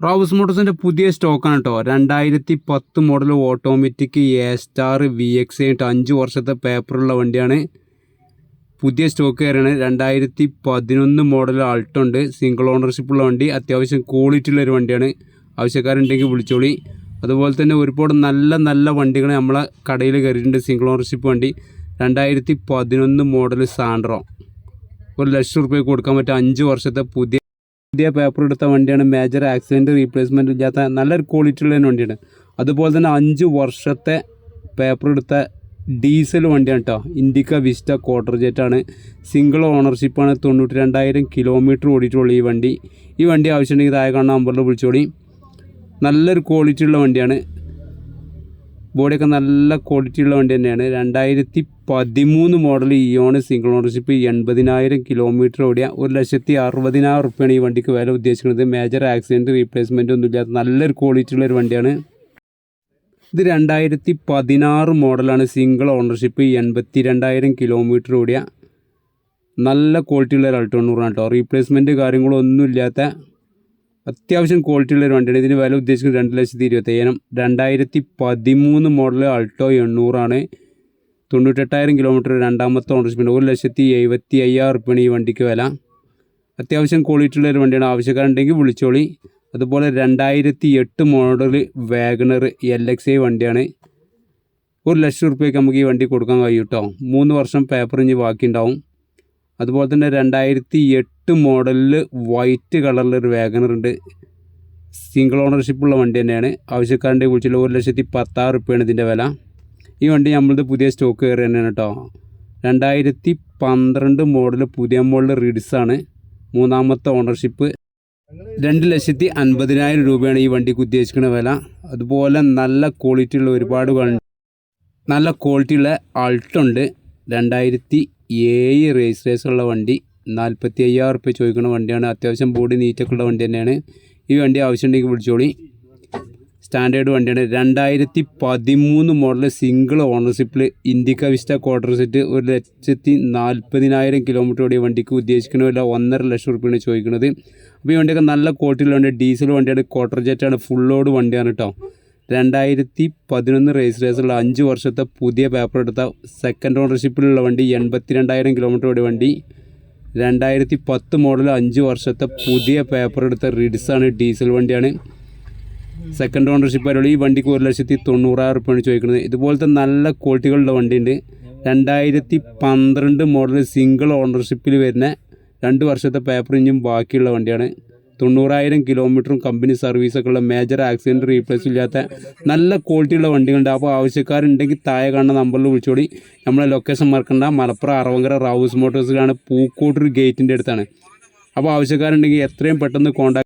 Rouse മോട്ടോഴ്സിന്റെ പുതിയ സ്റ്റോക്കാണ് കേട്ടോ രണ്ടായിരത്തി പത്ത് model automatic A star V X ആയിട്ട് അഞ്ച് വർഷത്തെ പേപ്പറുള്ള വണ്ടിയാണ്. പുതിയ സ്റ്റോക്ക് കയറിയാണ്. രണ്ടായിരത്തി പതിനൊന്ന് മോഡൽ ആൾട്ടോ ഉണ്ട്. സിംഗിൾ ഓണർഷിപ്പുള്ള വണ്ടി. അത്യാവശ്യം ക്വാളിറ്റി ഉള്ള ഒരു വണ്ടിയാണ്. ആവശ്യക്കാരുണ്ടെങ്കിൽ വിളിച്ചോളി. അതുപോലെ തന്നെ ഒരുപാട് നല്ല നല്ല വണ്ടികൾ നമ്മളെ കടയിൽ കയറിയിട്ടുണ്ട്. സിംഗിൾ ഓണർഷിപ്പ് വണ്ടി. രണ്ടായിരത്തി പതിനൊന്ന് മോഡൽ സാൻഡ്രോ ഒരു ലക്ഷം റുപ്യ കൊടുക്കാൻ പറ്റും അഞ്ച് വർഷത്തെ പുതിയ പുതിയ പേപ്പർ എടുത്ത വണ്ടിയാണ്. മേജർ ആക്സിഡന്റ് റീപ്ലേസ്മെന്റ് ഇല്ലാത്ത നല്ലൊരു ക്വാളിറ്റി ഉള്ള വണ്ടിയാണ്. അതുപോലെ തന്നെ അഞ്ച് വർഷത്തെ പേപ്പർ എടുത്ത ഡീസൽ വണ്ടിയാണ് കേട്ടോ ഇൻഡിക്ക വിസ്റ്റ ക്വാർട്ടർ ജെറ്റാണ് സിംഗിൾ ഓണർഷിപ്പാണ് തൊണ്ണൂറ്റി രണ്ടായിരം കിലോമീറ്റർ ഓടിയിട്ടുള്ള ഈ വണ്ടി. ഈ വണ്ടി ആവശ്യമുണ്ടെങ്കിൽ താഴെ കാണുന്ന നമ്പറിൽ വിളിച്ചോടി നല്ലൊരു ക്വാളിറ്റി ഉള്ള വണ്ടിയാണ്. ബോഡിയൊക്കെ നല്ല ക്വാളിറ്റിയുള്ള വണ്ടി തന്നെയാണ്. രണ്ടായിരത്തി പതിമൂന്ന് മോഡൽ ഇയോണ് സിംഗിൾ ഓണർഷിപ്പ് എൺപതിനായിരം കിലോമീറ്റർ ഓടിയ ഒരു ലക്ഷത്തി അറുപതിനായിരം റുപ്യാണ് ഈ വണ്ടിക്ക് വില ഉദ്ദേശിക്കുന്നത്. മേജർ ആക്സിഡന്റ് റീപ്ലേസ്മെന്റ് ഒന്നും ഇല്ലാത്ത നല്ലൊരു ക്വാളിറ്റിയുള്ള ഒരു വണ്ടിയാണ്. ഇത് രണ്ടായിരത്തി പതിനാറ് മോഡലാണ് സിംഗിൾ ഓണർഷിപ്പ് എൺപത്തി രണ്ടായിരം കിലോമീറ്റർ ഓടിയ നല്ല ക്വാളിറ്റി ഉള്ള ഒരു അൾട്ടോണ്ണൂറാണ് കേട്ടോ റീപ്ലേസ്മെന്റ് കാര്യങ്ങളൊന്നും ഇല്ലാത്ത അത്യാവശ്യം ക്വാളിറ്റിയുള്ള ഒരു വണ്ടിയാണ്. ഇതിന് വില ഉദ്ദേശിക്കുന്നത് രണ്ട് ലക്ഷത്തി ഇരുപത്തയ്യായിരം രണ്ടായിരത്തി പതിമൂന്ന് മോഡൽ അൾട്ടോ എണ്ണൂറാണ്. തൊണ്ണൂറ്റെട്ടായിരം കിലോമീറ്റർ രണ്ടാമത്തെ ഓണർഷിപ്പിന്റെ ഒരു ലക്ഷത്തി എഴുപത്തി അയ്യായിരം റുപ്യാണ് ഈ വണ്ടിക്ക് വില. അത്യാവശ്യം ക്വാളിറ്റി ഉള്ള ഒരു വണ്ടിയാണ്. ആവശ്യക്കാരുണ്ടെങ്കിൽ വിളിച്ചോളി. അതുപോലെ രണ്ടായിരത്തി എട്ട് model WagonR L X I വണ്ടിയാണ്. ഒരു ലക്ഷം റുപ്യക്ക് നമുക്ക് ഈ വണ്ടി കൊടുക്കാൻ കഴിയും കേട്ടോ മൂന്ന് വർഷം പേപ്പർ ഇനി ബാക്കിയുണ്ടാവും അതുപോലെ തന്നെ രണ്ടായിരത്തി എട്ട് മോഡലിൽ വൈറ്റ് കളറിലൊരു വാഗണർ ഉണ്ട്. സിംഗിൾ ഓണർഷിപ്പുള്ള വണ്ടി തന്നെയാണ്. ആവശ്യക്കാരന്റെ വിളിച്ചുള്ള ഒരു ലക്ഷത്തി പത്താറ് റുപ്യാണ് ഇതിന്റെ വില. ഈ വണ്ടി നമ്മളത് പുതിയ സ്റ്റോക്ക് കയറി തന്നെയാണ് കേട്ടോ. രണ്ടായിരത്തി പന്ത്രണ്ട് മോഡൽ പുതിയ മോഡൽ റിഡ്സാണ് മൂന്നാമത്തെ ഓണർഷിപ്പ് രണ്ട് ലക്ഷത്തി അൻപതിനായിരം രൂപയാണ് ഈ വണ്ടിക്ക് ഉദ്ദേശിക്കുന്ന വില. അതുപോലെ നല്ല ക്വാളിറ്റി ഉള്ള ഒരുപാട് വണ്ടി നല്ല ക്വാളിറ്റി ഉള്ള ആൾട്ടോ ഉണ്ട്. രണ്ടായിരത്തി ഏഴ് രജിസ്ട്രേഷൻ ഉള്ള വണ്ടി. നാൽപ്പത്തി അയ്യായിരം റുപ്യ ചോദിക്കുന്ന വണ്ടിയാണ്. അത്യാവശ്യം ബോഡി നീറ്റൊക്കെ ഉള്ള വണ്ടി തന്നെയാണ്. ഈ വണ്ടി ആവശ്യമുണ്ടെങ്കിൽ വിളിച്ചോളി. സ്റ്റാൻഡേർഡ് വണ്ടിയാണ്. രണ്ടായിരത്തി പതിമൂന്ന് മോഡൽ സിംഗിൾ ഓണർഷിപ്പിൽ ഇൻഡിക്ക വിസ്റ്റ ക്വാർട്ടർ സെറ്റ് ഒരു ലക്ഷത്തി നാൽപ്പതിനായിരം കിലോമീറ്റർ ഓടിയ വണ്ടിക്ക് ഉദ്ദേശിക്കുന്ന വില ഒന്നര ലക്ഷം റുപ്യാണ് ചോദിക്കുന്നത്. അപ്പോൾ ഈ വണ്ടിയൊക്കെ നല്ല ക്വാളിറ്റിയുള്ള വണ്ടി. ഡീസൽ വണ്ടിയാണ്. ക്വാർട്ടർ ജെറ്റാണ് ഫുൾ ലോഡ് വണ്ടിയാണ് കേട്ടോ രണ്ടായിരത്തി പതിനൊന്ന് രജിസ്ട്രേഷനുള്ള അഞ്ച് വർഷത്തെ പുതിയ പേപ്പർ എടുത്ത സെക്കൻഡ് ഓണർഷിപ്പിലുള്ള വണ്ടി എൺപത്തി രണ്ടായിരം കിലോമീറ്റർ ഓടിയ വണ്ടി. രണ്ടായിരത്തി പത്ത് മോഡൽ അഞ്ച് വർഷത്തെ പുതിയ പേപ്പർ എടുത്ത റിഡ്സാണ് ഡീസൽ വണ്ടിയാണ്. സെക്കൻഡ് ഓണർഷിപ്പ് ആയിട്ടുള്ള ഈ വണ്ടിക്ക് ഒരു ലക്ഷത്തി തൊണ്ണൂറായിരം റുപ്യാണ് ചോദിക്കുന്നത്. ഇതുപോലത്തെ നല്ല ക്വാളിറ്റികളുള്ള വണ്ടിയുണ്ട്. രണ്ടായിരത്തി പന്ത്രണ്ട് മോഡൽ സിംഗിൾ ഓണർഷിപ്പിൽ വരുന്ന രണ്ട് വർഷത്തെ പേപ്പർ ഇഞ്ചും ബാക്കിയുള്ള വണ്ടിയാണ്. തൊണ്ണൂറായിരം കിലോമീറ്ററും കമ്പനി സർവീസൊക്കെ ഉള്ള മേജർ ആക്സിഡന്റ് റീപ്ലേസ് ഇല്ലാത്ത നല്ല ക്വാളിറ്റിയുള്ള വണ്ടികളുണ്ട്. അപ്പോൾ ആവശ്യക്കാരുണ്ടെങ്കിൽ താഴെ കാണുന്ന നമ്പറിൽ വിളിച്ചോടി. നമ്മളെ ലൊക്കേഷൻ മറക്കണ്ട മലപ്പുറം അറവങ്കര റൗസ് മോട്ടോഴ്സിലാണ് പൂക്കോട്ടൂർ ഗേറ്റിന്റെ അടുത്താണ്. അപ്പോൾ ആവശ്യക്കാരുണ്ടെങ്കിൽ എത്രയും പെട്ടെന്ന് കോൺടാക്ട്